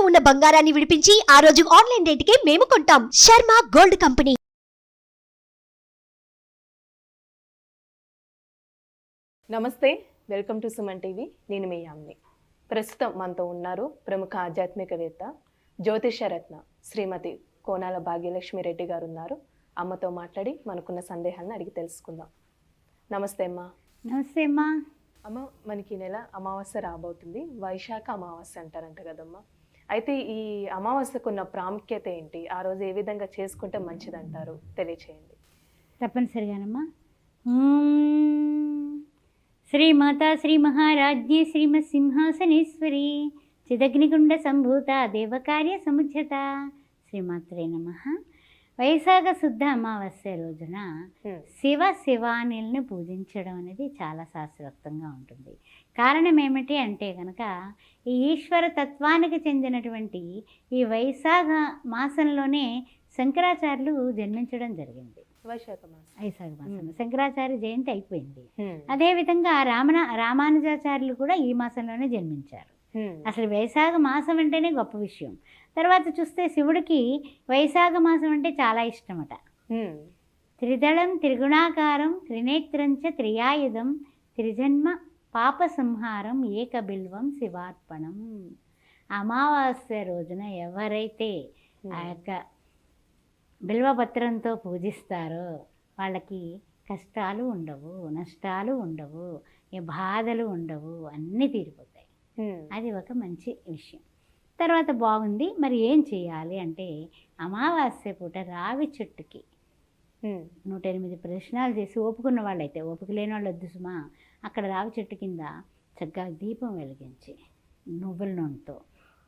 ఇంట్లో ఉన్న బంగారాన్ని విడిపించి ఆ రోజు ఆన్లైన్ రేటుకే మేము కొంటాం. Sharma gold company. నమస్తే వెల్కమ్ టు సుమన్ టీవీ. నేను మీ యామ్ని. ప్రస్తుతం మనతో ఉన్నారు ప్రముఖ ఆధ్యాత్మికవేత్త జ్యోతిషరత్న శ్రీమతి కోనాల భాగ్యలక్ష్మి రెడ్డి గారు ఉన్నారు. అమ్మతో మాట్లాడి మనకున్న సందేహాలను అడిగి తెలుసుకుందాం. నమస్తే అమ్మా. నమస్తే అమ్మా. అమ్మ మనకి ఈ నెల అమావాస్య రాబోతుంది. వైశాఖ అమావాస్య అంటారంట కదమ్మా. అయితే ఈ అమావాస్యకున్న ప్రాముఖ్యత ఏంటి? ఆ రోజు ఏ విధంగా చేసుకుంటే మంచిదంటారు? తెలియచేయండి. తప్పనిసరిగానమ్మా. శ్రీమాత శ్రీ మహారాజ్ఞే శ్రీమ సింహాసనేశ్వరి చిదగ్నిగుండ సంభూత దేవకార్య సముచ్యత శ్రీమాత్రే నమ. వైశాఖ శుద్ధ అమావాస్య రోజున. శివ శివానిల్ని పూజించడం అనేది చాలా శాస్త్రోక్తంగా ఉంటుంది కారణం ఏమిటి అంటే కనుక ఈ ఈశ్వర తత్వానికి చెందినటువంటి ఈ వైశాఖ మాసంలోనే శంకరాచార్యులు జన్మించడం జరిగింది వైశాఖ మాసం వైశాఖ మాసం మ్మ్. శంకరాచార్య జయంతి అయిపోయింది. అదేవిధంగా రామణ రామానుజాచార్యులు కూడా ఈ మాసంలోనే జన్మించారు. అసలు వైశాఖ మాసం అంటేనే గొప్ప విషయం. తర్వాత చూస్తే శివుడికి వైశాఖ మాసం అంటే చాలా ఇష్టమట. త్రిదళం త్రిగుణాకారం త్రినేత్రంచ త్రియాయుధం త్రిజన్మ పాప సంహారం ఏకబిల్వం శివార్పణం. అమావాస్య రోజున ఎవరైతే ఆ యొక్క బిల్వపత్రంతో పూజిస్తారో వాళ్ళకి కష్టాలు ఉండవు నష్టాలు ఉండవు బాధలు ఉండవు అన్నీ తీరిపోతాయి. అది ఒక మంచి విషయం. తర్వాత బాగుంది. మరి ఏం చేయాలి అంటే అమావాస్య పూట రావి చెట్టుకి. నూట ఎనిమిది ప్రదర్శనాలు చేసి ఓపుకున్న వాళ్ళైతే ఓపిక లేని వాళ్ళు వద్దు సుమా. అక్కడ రావి చెట్టు కింద చక్కగా దీపం వెలిగించి నువ్వుల నూనెతో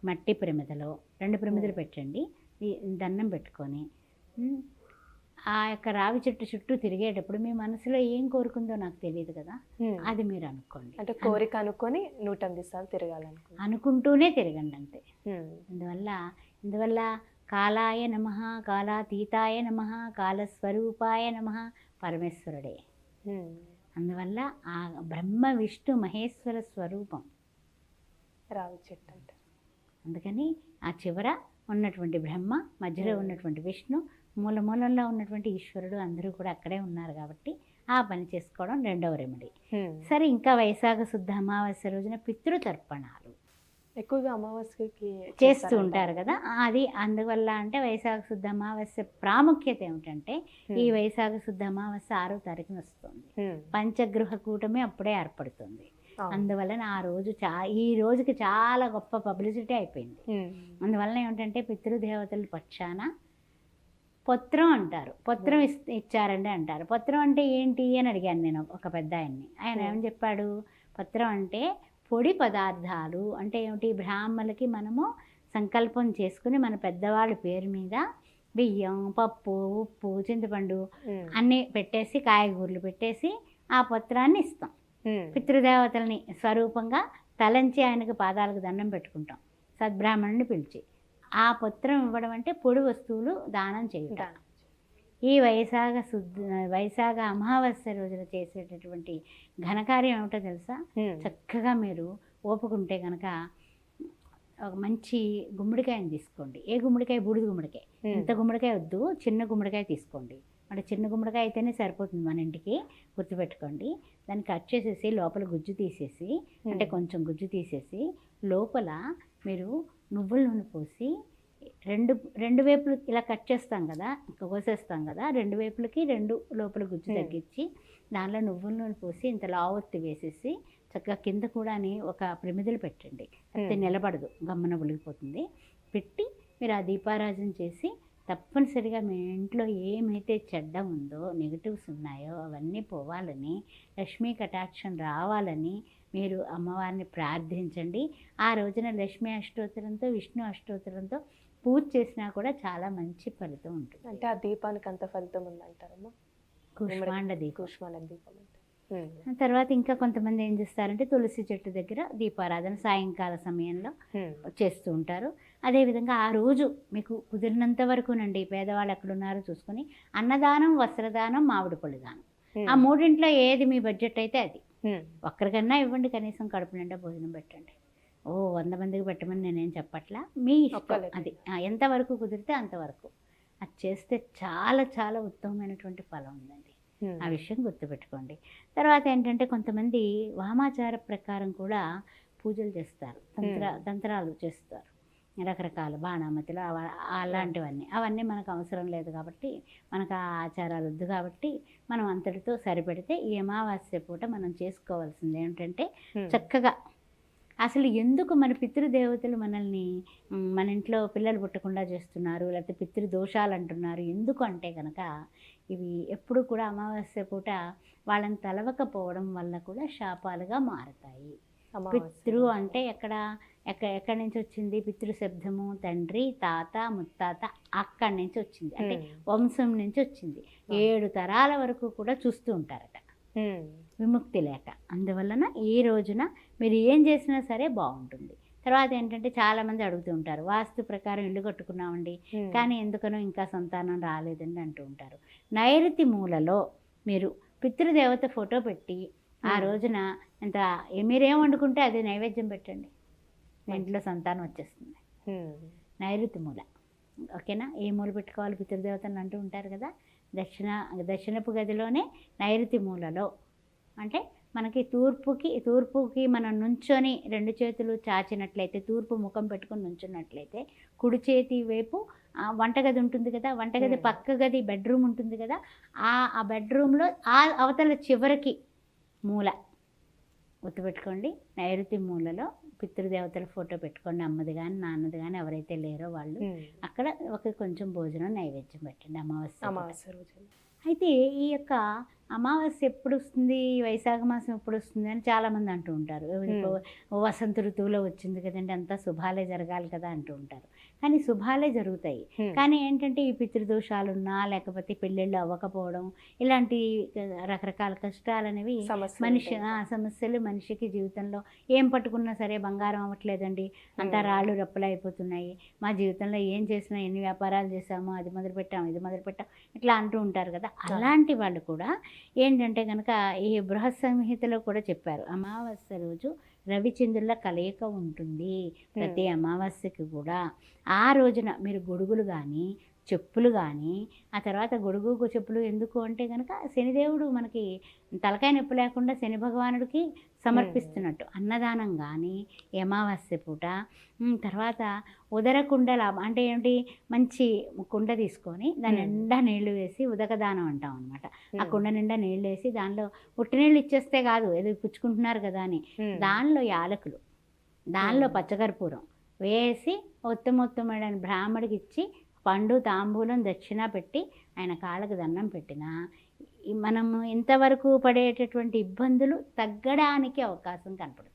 మట్టి ప్రమిదలో రెండు ప్రమిదలు పెట్టండి. దండం పెట్టుకొని ఆ యొక్క రావి చెట్టు చుట్టూ తిరిగేటప్పుడు మీ మనసులో ఏం కోరుకుందో నాకు తెలియదు కదా. అది మీరు అనుకోండి అంటే కోరిక అనుకొని నూట ఎనిమిది సార్లు తిరగాలనుకున్నా అనుకుంటూనే తిరగండి అంతే. అందువల్ల ఇందువల్ల కాలాయ నమ కాలాతీతాయ నమ కాలస్వరూపాయ నమ పరమేశ్వరుడే. అందువల్ల ఆ బ్రహ్మ విష్ణు మహేశ్వర స్వరూపం రావి చెట్టు అంట అందుకని ఆ చివర ఉన్నటువంటి బ్రహ్మ మధ్యలో. ఉన్నటువంటి విష్ణు మూల మూలంలో ఉన్నటువంటి ఈశ్వరుడు అందరూ కూడా అక్కడే ఉన్నారు కాబట్టి ఆ పని చేసుకోవడం రెండవ రెమెడీ. సరే ఇంకా వైశాఖ శుద్ధ అమావాస్య రోజున పితృతర్పణాలు ఎక్కువగా అమావాస్యకి చేస్తూ. ఉంటారు కదా అది అందువల్ల అంటే వైశాఖ శుద్ధ అమావాస్య ప్రాముఖ్యత ఏమిటంటే. ఈ వైశాఖ శుద్ధ అమావాస్య ఆరో తారీఖున వస్తుంది. పంచగృహ కూటమి అప్పుడే ఏర్పడుతుంది. అందువలన ఆ రోజు చా ఈ రోజుకి చాలా గొప్ప పబ్లిసిటీ అయిపోయింది. అందువలన ఏమిటంటే పితృదేవతల పక్షాన పత్రం అంటారు. పత్రం ఇస్ ఇచ్చారండి అంటారు. పత్రం అంటే ఏంటి అని అడిగాను నేను ఒక పెద్ద ఆయన్ని. ఆయన Hmm. ఏమని చెప్పాడు? పత్రం అంటే పొడి పదార్థాలు. అంటే ఏమిటి? బ్రాహ్మణులకి మనము సంకల్పం చేసుకుని మన పెద్దవాళ్ళ పేరు మీద బియ్యం పప్పు ఉప్పు చింతపండు హ్మ్. అన్నీ పెట్టేసి కాయగూరలు పెట్టేసి ఆ పత్రాన్ని ఇస్తాం. పితృదేవతల్ని స్వరూపంగా తలంచి ఆయనకు పాదాలకు దండం పెట్టుకుంటాం. సద్బ్రాహ్మణుని పిలిచి. ఆ పత్రం ఇవ్వడం అంటే పొడి వస్తువులు దానం చేయటం. ఈ వైశాఖ శుద్ధ వైశాఖ అమావాస్య రోజున చేసేటటువంటి ఘనకార్యం ఏమిటో తెలుసా. చక్కగా మీరు ఓపుకుంటే కనుక ఒక మంచి గుమ్మడికాయని తీసుకోండి ఏ గుమ్మడికాయ బూడిద గుమ్మడికాయ. ఇంత గుమ్మడికాయ వద్దు చిన్న గుమ్మడికాయ తీసుకోండి అంటే చిన్న గుమ్మడికాయ అయితేనే సరిపోతుంది మన ఇంటికి గుర్తుపెట్టుకోండి దాన్ని కట్ చేసేసి లోపల గుజ్జు తీసేసి అంటే. కొంచెం గుజ్జు తీసేసి లోపల మీరు నువ్వుల నూనె పోసి రెండు రెండు వైపులు ఇలా కట్ చేస్తాం కదా కోసేస్తాం కదా రెండు వైపులకి రెండు లోపల గుజ్జు. తగ్గించి దానిలో నువ్వుల నూనె పోసి ఇంత లావొత్తి వేసేసి చక్కగా కింద కూడా ఒక ప్రమిదలు పెట్టండి అయితే. నిలబడదు గమ్మన ఒలిగిపోతుంది పెట్టి మీరు ఆ దీపారాజన చేసి తప్పనిసరిగా మీ ఇంట్లో ఏమైతే చెడ్డ ఉందో నెగిటివ్స్ ఉన్నాయో అవన్నీ పోవాలని లక్ష్మీ కటాక్షం రావాలని మీరు అమ్మవారిని ప్రార్థించండి. ఆ రోజున లక్ష్మీ అష్టోత్తరంతో విష్ణు అష్టోత్తరంతో పూజ చేసినా కూడా చాలా మంచి ఫలితం ఉంటుంది. అంటే ఆ దీపానికి అంత ఫలితం ఉందంటారమ్మా? కుష్మాండ దీపం. కూష్మాండ దీపం తర్వాత ఇంకా కొంతమంది ఏం చేస్తారంటే తులసి చెట్టు దగ్గర దీపారాధన సాయంకాల సమయంలో. చేస్తూ ఉంటారు. అదేవిధంగా ఆ రోజు మీకు కుదిరినంత వరకునండి పేదవాళ్ళు ఎక్కడున్నారో చూసుకొని అన్నదానం వస్త్రదానం మామిడి పళ్ళు దానం. ఆ మూడింట్లో ఏది మీ బడ్జెట్ అయితే అది. ఒక్కరికన్నా ఇవ్వండి కనీసం కడుపు నిండా భోజనం పెట్టండి. ఓ వంద మందికి పెట్టమని నేనేం చెప్పట్లా? మీ ఇష్టం. అది. ఎంతవరకు కుదిరితే అంతవరకు. అది చేస్తే చాలా చాలా ఉత్తమమైనటువంటి ఫలం ఉందండి. ఆ విషయం గుర్తుపెట్టుకోండి. తర్వాత ఏంటంటే కొంతమంది వామాచార ప్రకారం కూడా పూజలు చేస్తారు. తంత్ర. తంత్రాలు చేస్తారు. రకరకాల బాణామతులు అవ- అలాంటివన్నీ అవన్నీ మనకు అవసరం లేదు కాబట్టి మనకు ఆ ఆచారాలు వద్దు కాబట్టి మనం అంతటితో సరిపెడితే ఈ అమావాస్య పూట మనం చేసుకోవాల్సింది ఏంటంటే ఉమ్. చక్కగా అసలు ఎందుకు మన పితృదేవతలు మనల్ని మన ఇంట్లో పిల్లలు పుట్టకుండా చేస్తున్నారు లేకపోతే పితృదోషాలు అంటున్నారు ఎందుకు అంటే కనుక ఇవి ఎప్పుడు కూడా అమావాస్య పూట వాళ్ళని తలవకపోవడం వల్ల కూడా శాపాలుగా మారతాయి పితృ. అంటే ఎక్కడ ఎక్క ఎక్కడి నుంచి వచ్చింది? పితృ శబ్దము తండ్రి తాత ముత్తాత అక్కడి నుంచి వచ్చింది. అంటే. వంశం నుంచి వచ్చింది. ఏడు తరాల వరకు కూడా చూస్తూ ఉంటారట. విముక్తి లేక. అందువలన ఈ రోజున మీరు ఏం చేసినా సరే బాగుంటుంది. తర్వాత ఏంటంటే చాలామంది అడుగుతూ ఉంటారు వాస్తు ప్రకారం ఇల్లు కట్టుకున్నామండి. కానీ ఎందుకనో ఇంకా సంతానం రాలేదండి అంటూ ఉంటారు. నైరుతి మూలలో మీరు పితృదేవత ఫోటో పెట్టి ఆ. రోజున ఇంత మీరేం వండుకుంటే అది నైవేద్యం పెట్టండి. ఇంట్లో సంతానం వచ్చేస్తుంది. ఉమ్. నైరుతి మూల. ఓకేనా? ఏ మూల పెట్టుకోవాలి? పితృదేవతలు అంటూ ఉంటారు కదా? దక్షిణ దక్షిణపు గదిలోనే నైరుతి మూలలో. అంటే మనకి తూర్పుకి తూర్పుకి మనం నుంచొని రెండు చేతులు చాచినట్లయితే తూర్పు ముఖం పెట్టుకొని నుంచున్నట్లయితే కుడి చేతి వైపు వంటగది ఉంటుంది కదా? వంటగది Hmm. పక్క గది బెడ్రూమ్ ఉంటుంది కదా? ఆ ఆ బెడ్రూమ్లో ఆ అవతల చివరికి మూల. గుర్తుపెట్టుకోండి. నైరుతి మూలలో పితృదేవతల ఫోటో పెట్టుకోండి అమ్మది కానీ నాన్నది కానీ ఎవరైతే లేరో వాళ్ళు. అక్కడ ఒక కొంచెం భోజనం నైవేద్యం పెట్టండి అమావాస్య పూట. అమావాస్య రోజు అయితే ఈ యొక్క అమావాస్య ఎప్పుడు వస్తుంది వైశాఖ మాసం ఎప్పుడు వస్తుంది అని చాలామంది అంటూ ఉంటారు. వసంత ఋతువులో వచ్చింది కదండి అంతా శుభాలే జరగాలి కదా అంటూ ఉంటారు. కానీ శుభాలే జరుగుతాయి. కానీ ఏంటంటే ఈ పితృదోషాలున్నా లేకపోతే పెళ్ళిళ్ళు అవ్వకపోవడం ఇలాంటి రకరకాల కష్టాలు అనేవి మనిషి సమస్యలు మనిషికి జీవితంలో ఏం పట్టుకున్నా సరే బంగారం అవ్వట్లేదండి. అంతా. రాళ్ళు రప్పలు అయిపోతున్నాయి. మా జీవితంలో ఏం చేసినా ఎన్ని వ్యాపారాలు చేసామో అది మొదలు పెట్టాం ఇది మొదలు పెట్టాం ఇట్లా అంటూ ఉంటారు కదా. అలాంటి వాళ్ళు కూడా ఏంటంటే కనుక ఈ బృహత్ సంహితలో కూడా చెప్పారు. అమావాస్య రోజు రవిచంద్రుల కలయిక ఉంటుంది. ప్రతి అమావాస్యకి కూడా ఆ రోజున మీరు గొడుగులు కానీ చెప్పులు కానీ ఆ తర్వాత గొడుగు చెప్పులు ఎందుకు అంటే కనుక శనిదేవుడు మనకి తలకాయ నొప్పి లేకుండా శని భగవానుడికి సమర్పిస్తున్నట్టు అన్నదానం కానీ అమావాస్య పూట తర్వాత ఉదర కుండల అంటే ఏంటి మంచి కుండ తీసుకొని దాని. నిండా నీళ్ళు వేసి ఉదకదానం అంటాం అనమాట ఆ. కుండ నిండా నీళ్ళు వేసి దానిలో ఉట్టి నీళ్ళు ఇచ్చేస్తే కాదు ఏదో పుచ్చుకుంటున్నారు కదా అని. దానిలో యాలకులు దానిలో. పచ్చకర్పూరం వేసి ఉత్తమోత్తముడైన బ్రాహ్మడికి ఇచ్చి పండు తాంబూలం దక్షిణ పెట్టి ఆయన కాళ్ళకు దండం పెట్టినా మనము ఇంతవరకు పడేటటువంటి ఇబ్బందులు తగ్గడానికి అవకాశం కనపడుతుంది.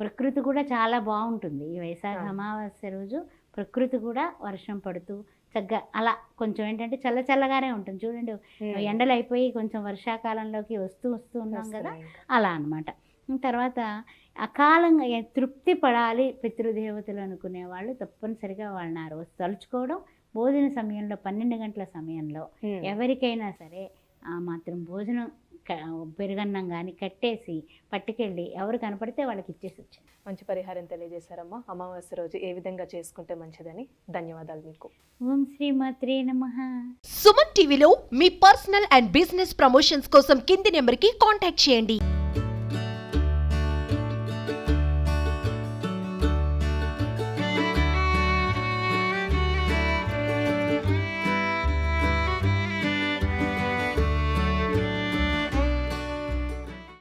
ప్రకృతి కూడా చాలా బాగుంటుంది ఈ వైశాఖ. అమావాస్య రోజు ప్రకృతి కూడా వర్షం పడుతూ చక్కగా అలా కొంచెం ఏంటంటే చల్ల చల్లగానే ఉంటుంది చూడండి. ఎండలు అయిపోయి కొంచెం వర్షాకాలంలోకి వస్తూ వస్తూ ఉన్నాం కదా. అలా అనమాట తర్వాత అకాలంగా తృప్తి పడాలి పితృదేవతలు అనుకునే వాళ్ళు తప్పనిసరిగా వాళ్ళని ఆ రోజు తలుచుకోవడం భోజన సమయంలో పన్నెండు గంటల సమయంలో. ఎవరికైనా సరే ఆ మాత్రం భోజనం పెరుగన్నం కానీ కట్టేసి పట్టుకెళ్ళి ఎవరు కనపడితే వాళ్ళకి ఇచ్చేసి వచ్చాను మంచి పరిహారం తెలియజేశారమ్మా. అమావాస్య రోజు ఏ విధంగా చేసుకుంటే మంచిదని ధన్యవాదాలు మీకు. ఓం శ్రీమాత్రే నమ. సుమన్ టీవీలో మీ పర్సనల్ అండ్ బిజినెస్ ప్రమోషన్స్ కోసం కింది నెంబర్కి కాంటాక్ట్ చేయండి.